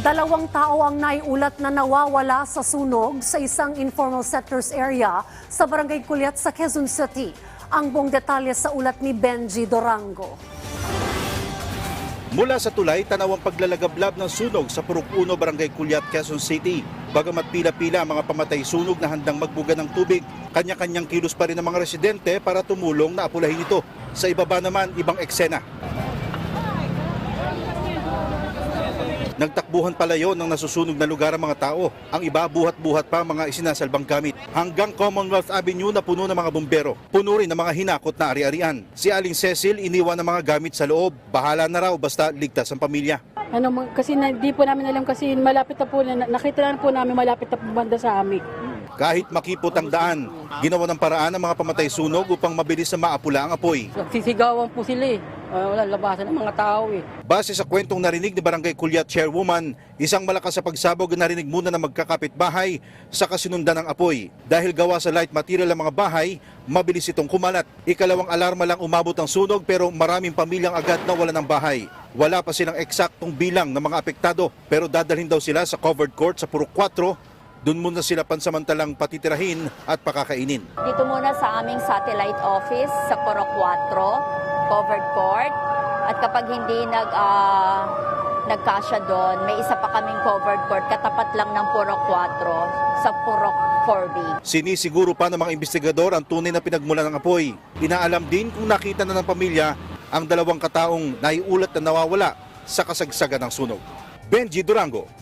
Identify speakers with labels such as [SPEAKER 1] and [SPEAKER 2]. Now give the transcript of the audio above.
[SPEAKER 1] Dalawang tao ang naiulat na nawawala sa sunog sa isang informal settlers area sa Barangay Kulyat sa Quezon City. Ang buong detalye sa ulat ni Benji Dorango.
[SPEAKER 2] Mula sa tulay, tanawang paglalagablab ng sunog sa Purok 1, Barangay Kulyat, Quezon City. Bagamat pila-pila ang mga pamatay sunog na handang magbuga ng tubig, kanya-kanyang kilos pa rin ang mga residente para tumulong na apulahin ito. Sa ibaba naman, ibang eksena. Nagtakbuhan palayo ng nasusunog na lugar ang mga tao. Ang iba buhat-buhat pa mga isinasalbang gamit. Hanggang Commonwealth Avenue na puno ng mga bumbero. Puno rin ng mga hinakot na ari-arian. Si Aling Cecil iniwan ng mga gamit sa loob. Bahala na raw basta ligtas ang pamilya.
[SPEAKER 3] Ano, kasi na, di po namin alam kasi malapit na po, na, nakita na po namin malapit na po banda sa amin.
[SPEAKER 2] Kahit makipot ang daan, ginawa ng paraan ng mga pamatay sunog upang mabilis na maapula ang apoy.
[SPEAKER 3] Nagsisigawan po sila eh. Ah, wala, labasan ng mga tao eh.
[SPEAKER 2] Base sa kwentong narinig ni Barangay Kulyat Chairwoman, isang malakas sa pagsabog na narinig muna ng magkakapit bahay sa kasinundan ng apoy. Dahil gawa sa light material ang mga bahay, mabilis itong kumalat. Ikalawang alarma lang umabot ang sunog pero maraming pamilyang agad na wala ng bahay. Wala pa silang eksaktong bilang ng mga apektado pero dadalhin daw sila sa covered court sa Purok 4 doon muna sila pansamantalang patitirahin at pakakainin.
[SPEAKER 4] Dito muna sa aming satellite office sa Poro 4, covered court. At kapag hindi nag, ah, nagkasya doon, may isa pa kaming covered court katapat lang ng Puro 4 sa Puro 4B.
[SPEAKER 2] Sinisiguro pa ng mga investigador ang tunay na pinagmula ng apoy. Inaalam din kung nakita na ng pamilya ang dalawang kataong naiulat na nawawala sa kasagsagan ng sunog. Benji Durango